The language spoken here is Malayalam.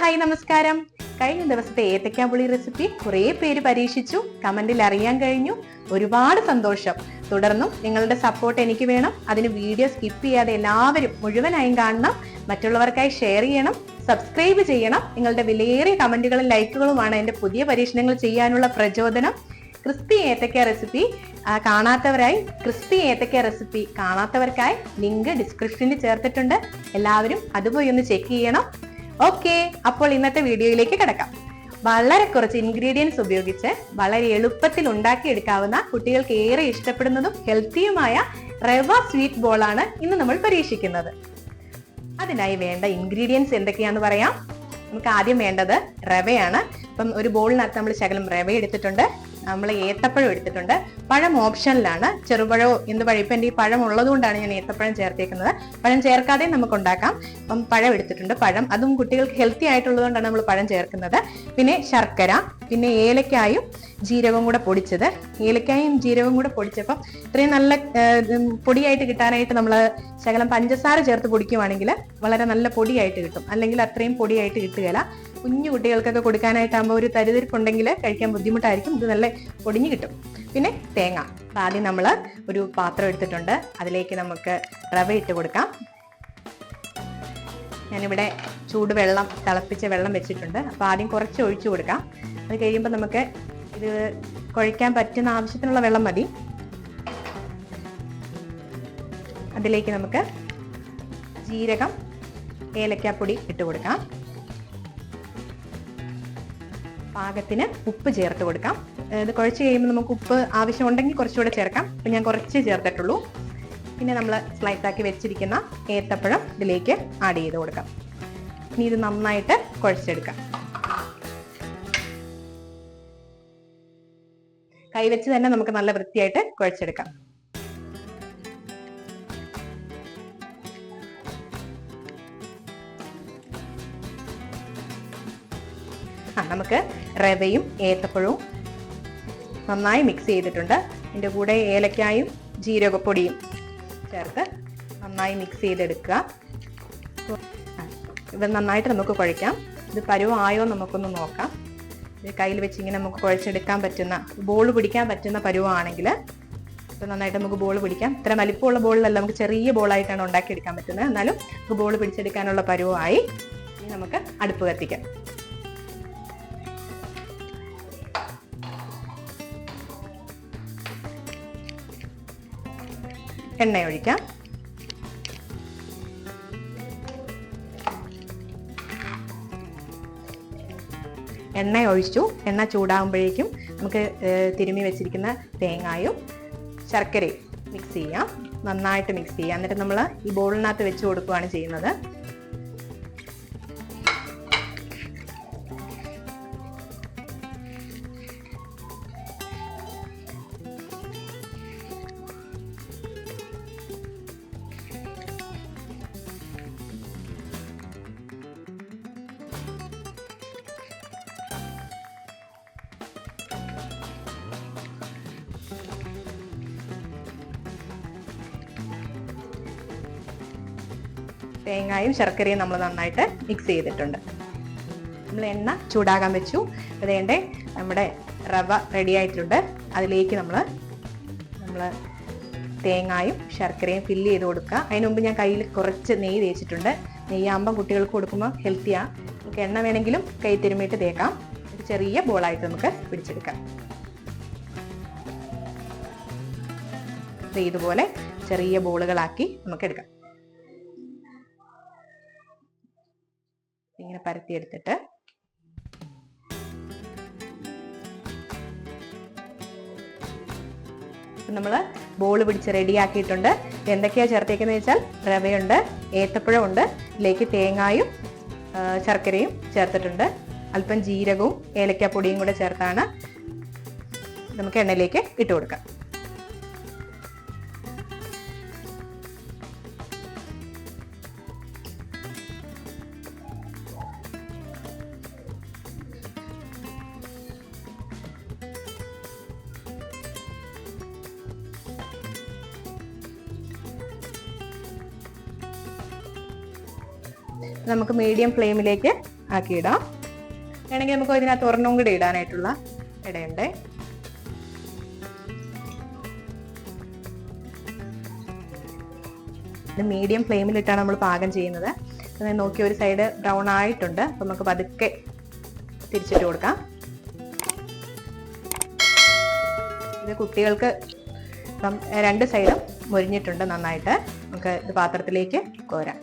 ഹായ് നമസ്കാരം. കഴിഞ്ഞ ദിവസത്തെ ഏത്തക്കാപ്പുളി റെസിപ്പി കുറേ പേര് പരീക്ഷിച്ചു കമന്റിൽ അറിയാൻ കഴിഞ്ഞു. ഒരുപാട് സന്തോഷം. തുടർന്നും നിങ്ങളുടെ സപ്പോർട്ട് എനിക്ക് വേണം. അതിന് വീഡിയോ സ്കിപ്പ് ചെയ്യാതെ എല്ലാവരും മുഴുവനായും കാണണം. മറ്റുള്ളവർക്കായി ഷെയർ ചെയ്യണം സബ്സ്ക്രൈബ് ചെയ്യണം. നിങ്ങളുടെ വിലയേറിയ കമന്റുകളും ലൈക്കുകളുമാണ് എന്റെ പുതിയ പരീക്ഷണങ്ങൾ ചെയ്യാനുള്ള പ്രചോദനം. ക്രിസ്പി ഏത്തക്ക റെസിപ്പി കാണാത്തവരായി ക്രിസ്പി ഏത്തക്ക റെസിപ്പി കാണാത്തവർക്കായി ലിങ്ക് ഡിസ്ക്രിപ്ഷനിൽ ചേർത്തിട്ടുണ്ട്. എല്ലാവരും അതുപോയി ഒന്ന് ചെക്ക് ചെയ്യണം. ഓക്കെ അപ്പോൾ ഇന്നത്തെ വീഡിയോയിലേക്ക് കിടക്കാം. വളരെ കുറച്ച് ഇൻഗ്രീഡിയൻസ് ഉപയോഗിച്ച് വളരെ എളുപ്പത്തിൽ ഉണ്ടാക്കിയെടുക്കാവുന്ന കുട്ടികൾക്ക് ഏറെ ഇഷ്ടപ്പെടുന്നതും ഹെൽത്തിയുമായ റവ സ്വീറ്റ് ബോൾ ആണ് ഇന്ന് നമ്മൾ പരീക്ഷിക്കുന്നത്. അതിനായി വേണ്ട ഇൻഗ്രീഡിയൻസ് എന്തൊക്കെയാന്ന് പറയാം. നമുക്ക് ആദ്യം വേണ്ടത് റവയാണ്. അപ്പം ഒരു ബോളിനകത്ത് നമ്മൾ ശകലം റവ എടുത്തിട്ടുണ്ട്. നമ്മൾ ഏത്തപ്പഴം എടുത്തിട്ടുണ്ട്. പഴം ഓപ്ഷനിലാണ്. ചെറുപഴമോ എന്ത് പഴം ഇപ്പം എന്റെ ഈ പഴം ഉള്ളതുകൊണ്ടാണ് ഞാൻ ഏത്തപ്പഴം ചേർത്തേക്കുന്നത്. പഴം ചേർക്കാതെ നമുക്ക് ഉണ്ടാക്കാം. അപ്പം പഴം എടുത്തിട്ടുണ്ട് പഴം. അതും കുട്ടികൾക്ക് ഹെൽത്തി ആയിട്ടുള്ളതുകൊണ്ടാണ് നമ്മൾ പഴം ചേർക്കുന്നത്. പിന്നെ ശർക്കര പിന്നെ ഏലക്കായും ജീരകവും കൂടെ പൊടിച്ചത്. ഏലക്കായും ജീരകവും കൂടെ പൊടിച്ചപ്പം ഇത്രയും നല്ല പൊടിയായിട്ട് കിട്ടാനായിട്ട് നമ്മൾ ശകലം പഞ്ചസാര ചേർത്ത് പൊടിക്കുവാണെങ്കിൽ വളരെ നല്ല പൊടിയായിട്ട് കിട്ടും. അല്ലെങ്കിൽ അത്രയും പൊടിയായിട്ട് കിട്ടുകയില്ല. കുഞ്ഞു കുട്ടികൾക്കൊക്കെ കൊടുക്കാനായിട്ടാകുമ്പോൾ ഒരു തരിതിരിപ്പുണ്ടെങ്കിൽ കഴിക്കാൻ ബുദ്ധിമുട്ടായിരിക്കും. ഇത് നല്ല പൊടിഞ്ഞു കിട്ടും. പിന്നെ തേങ്ങ. അപ്പം ആദ്യം നമ്മൾ ഒരു പാത്രം എടുത്തിട്ടുണ്ട്. അതിലേക്ക് നമുക്ക് റവ ഇട്ട് കൊടുക്കാം. ഞാനിവിടെ ചൂടുവെള്ളം തിളപ്പിച്ച വെള്ളം വെച്ചിട്ടുണ്ട്. അപ്പോൾ ആദ്യം കുറച്ച് ഒഴിച്ചു കൊടുക്കാം. അത് കഴിയുമ്പോൾ നമുക്ക് ഇത് കുഴയ്ക്കാൻ പറ്റുന്ന ആവശ്യത്തിനുള്ള വെള്ളം മതി. അതിലേക്ക് നമുക്ക് ജീരകം ഏലക്കാപ്പൊടി ഇട്ട് കൊടുക്കാം. പാകത്തിന് ഉപ്പ് ചേർത്ത് കൊടുക്കാം. ഇത് കുഴച്ച് കഴിയുമ്പോൾ നമുക്ക് ഉപ്പ് ആവശ്യമുണ്ടെങ്കിൽ കുറച്ചുകൂടെ ചേർക്കാം. ഇപ്പം ഞാൻ കുറച്ച് ചേർത്തിട്ടുള്ളൂ. പിന്നെ നമ്മൾ സ്ലൈസ് ആക്കി വെച്ചിരിക്കുന്ന ഏത്തപ്പഴം ഇതിലേക്ക് ആഡ് ചെയ്ത് കൊടുക്കാം. ഇനി ഇത് നന്നായിട്ട് കുഴച്ചെടുക്കാം. കൈവച്ച് തന്നെ നമുക്ക് നല്ല വൃത്തിയായിട്ട് കുഴച്ചെടുക്കാം. ആ നമുക്ക് റവയും ഏത്തപ്പഴവും നന്നായി മിക്സ് ചെയ്തിട്ടുണ്ട്. ഇതിന്റെ കൂടെ ഏലക്കായും ജീരകപ്പൊടിയും ചേർത്ത് നന്നായി മിക്സ് ചെയ്തെടുക്കുക. ഇവ നന്നായിട്ട് നമുക്ക് കുഴയ്ക്കാം. ഇത് പരുവമായോ നമുക്കൊന്ന് നോക്കാം. കയ്യിൽ വെച്ച് ഇങ്ങനെ നമുക്ക് കുഴച്ചെടുക്കാൻ പറ്റുന്ന ബോൾ പിടിക്കാൻ പറ്റുന്ന പരുവമാണെങ്കിൽ ഇപ്പം നന്നായിട്ട് നമുക്ക് ബോൾ പിടിക്കാം. ഇത്ര വലിപ്പമുള്ള ബോളിലല്ല നമുക്ക് ചെറിയ ബോളായിട്ടാണ് ഉണ്ടാക്കിയെടുക്കാൻ പറ്റുന്നത്. എന്നാലും നമുക്ക് ബോൾ പിടിച്ചെടുക്കാനുള്ള പരുവമായി ഇനി നമുക്ക് അടുപ്പ് കത്തിക്കാം. എണ്ണ ഒഴിക്കാം. എണ്ണ ഒഴിച്ചു. എണ്ണ ചൂടാകുമ്പോഴേക്കും നമുക്ക് തിരുമി വെച്ചിരിക്കുന്ന തേങ്ങായും ശർക്കരയും മിക്സ് ചെയ്യാം. നന്നായിട്ട് മിക്സ് ചെയ്യാം. എന്നിട്ട് നമ്മൾ ഈ ബോളിനകത്ത് വെച്ച് കൊടുക്കുകയാണ് ചെയ്യുന്നത്. തേങ്ങായും ശർക്കരയും നമ്മൾ നന്നായിട്ട് മിക്സ് ചെയ്തിട്ടുണ്ട്. നമ്മൾ എണ്ണ ചൂടാകാൻ വെച്ചു. അതേണ്ട നമ്മുടെ റവ റെഡി ആയിട്ടുണ്ട്. അതിലേക്ക് നമ്മൾ നമ്മൾ തേങ്ങായും ശർക്കരയും ഫില്ല് ചെയ്ത് കൊടുക്കുക. അതിന് മുമ്പ് ഞാൻ കയ്യിൽ കുറച്ച് നെയ്യ് തേച്ചിട്ടുണ്ട്. നെയ്യാകുമ്പം കുട്ടികൾക്ക് കൊടുക്കുമ്പോൾ ഹെൽത്തിയാണ് നമുക്ക് എണ്ണ വേണമെങ്കിലും കൈ തിരുമ്മിയിട്ട് തേക്കാം. ഒരു ചെറിയ ബോളായിട്ട് നമുക്ക് പിടിച്ചെടുക്കാം. ഇതുപോലെ ചെറിയ ബോളുകളാക്കി നമുക്ക് എടുക്കാം. ഇങ്ങനെ പരത്തിയെടുത്തിട്ട് നമ്മൾ ബോൾ പിടിച്ച് റെഡിയാക്കിയിട്ടുണ്ട് എന്തൊക്കെയാണ് ചേർത്തേക്കുന്നത് വെച്ചാൽ റവയുണ്ട് ഏത്തപ്പഴമുണ്ട് ഇതിലേക്ക് തേങ്ങായും ശർക്കരയും ചേർത്തിട്ടുണ്ട്. അല്പം ജീരകവും ഏലക്കാപ്പൊടിയും കൂടെ ചേർത്താണ് നമുക്ക് എണ്ണയിലേക്ക് ഇട്ട് കൊടുക്കാം. നമുക്ക് മീഡിയം ഫ്ലെയിമിലേക്ക് ആക്കിയിടാം. വേണമെങ്കിൽ നമുക്ക് ഇതിനകത്ത് ഒരെണ്ണം കൂടി ഇടാനായിട്ടുള്ള ഇടയുണ്ട്. മീഡിയം ഫ്ലെയിമിലിട്ടാണ് നമ്മൾ പാകം ചെയ്യുന്നത്. അത് നോക്കി ഒരു സൈഡ് ബ്രൗൺ ആയിട്ടുണ്ട്. അപ്പം നമുക്ക് പതുക്കെ തിരിച്ചിട്ട് കൊടുക്കാം. ഇത് കുട്ടികൾക്ക് രണ്ട് സൈഡും മുരിഞ്ഞിട്ടുണ്ട് നന്നായിട്ട്. നമുക്ക് ഇത് പാത്രത്തിലേക്ക് കോരാം.